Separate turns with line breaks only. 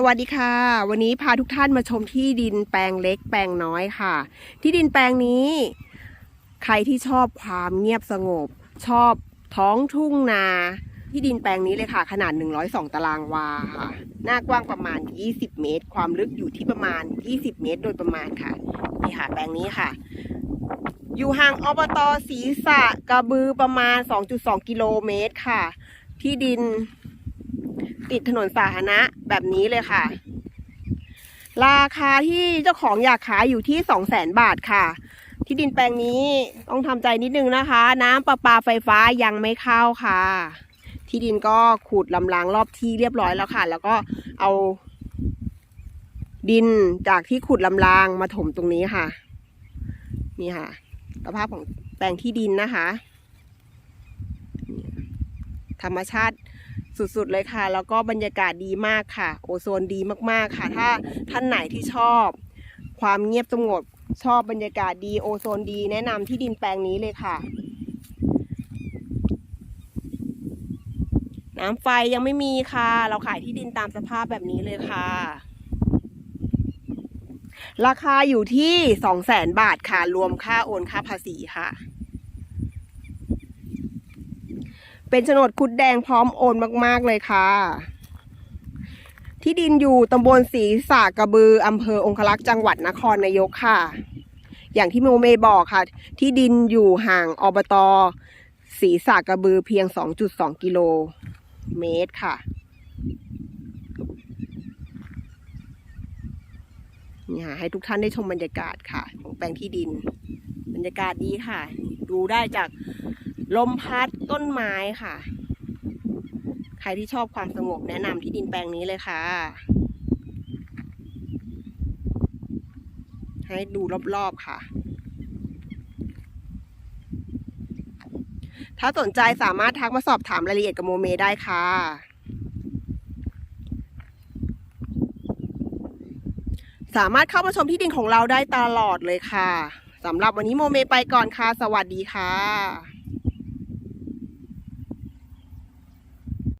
สวัสดีค่ะ วันนี้พาทุกท่านมาชมที่ดินแปลงเล็กแปลงน้อยค่ะ ที่ดินแปลงนี้ ใครที่ชอบความเงียบสงบ ชอบท้องทุ่งนา ที่ดินแปลงนี้เลยค่ะ ขนาด 102 ตารางวาค่ะหน้ากว้างประมาณ 20 เมตร ความลึกอยู่ที่ประมาณ 20 เมตร โดยประมาณค่ะนี่ค่ะ แปลงนี้ค่ะ อยู่ห่างอบตศรีสะกระบือประมาณ 2.2 กิโลเมตรค่ะ ที่ดิน ติดถนนสาธารณะแบบนี้เลยค่ะ ราคาที่เจ้าของอยากขายอยู่ที่สองแสนบาทค่ะ ที่ดินแปลงนี้ต้องทำใจนิดนึงนะคะ น้ำประปาไฟฟ้ายังไม่เข้าค่ะ ที่ดินก็ขูดลำรางรอบที่เรียบร้อยแล้วค่ะ แล้วก็เอาดินจากที่ขุดลำรางมาถมตรงนี้ค่ะ นี่ค่ะสภาพของแปลงที่ดินนะคะ ธรรมชาติ สุดๆเลยค่ะ แล้วก็บรรยากาศดีมากค่ะ โอโซนดีมากๆค่ะ ถ้าท่านไหนที่ชอบ ความเงียบสงบชอบบรรยากาศดีโอโซนดี แนะนำที่ดินแปลงนี้เลยค่ะ น้ำไฟยังไม่มีค่ะ เราขายที่ดินตามสภาพแบบนี้เลยค่ะ ราคาอยู่ที่สองแสนบาทค่ะ รวมค่าโอนค่าภาษีค่ะ เป็นโฉนดคุดแดงพร้อมโอนมาก ๆ เลยค่ะ ที่ดินอยู่ตำบลศรีสากระบืออำเภอองคลักษ์จังหวัดนครนายกค่ะ อย่างที่โมเมบอกค่ะ ที่ดินอยู่ห่างอบตศรีสากระบือเพียง 2.2 กิโลเมตรค่ะ นี่ค่ะให้ทุกท่านได้ชมบรรยากาศค่ะ ของแปลงที่ดิน บรรยากาศดีค่ะ ดูได้จาก ลมพัดต้นไม้ค่ะ ใครที่ชอบความสงบแนะนำที่ดินแปลงนี้เลยค่ะ ให้ดูรอบๆค่ะ ถ้าสนใจสามารถทักมาสอบถามรายละเอียดกับโมเมได้ค่ะสามารถเข้ามาชมที่ดินของเราได้ตลอดเลยค่ะ สำหรับวันนี้โมเมไปก่อนค่ะ สวัสดีค่ะ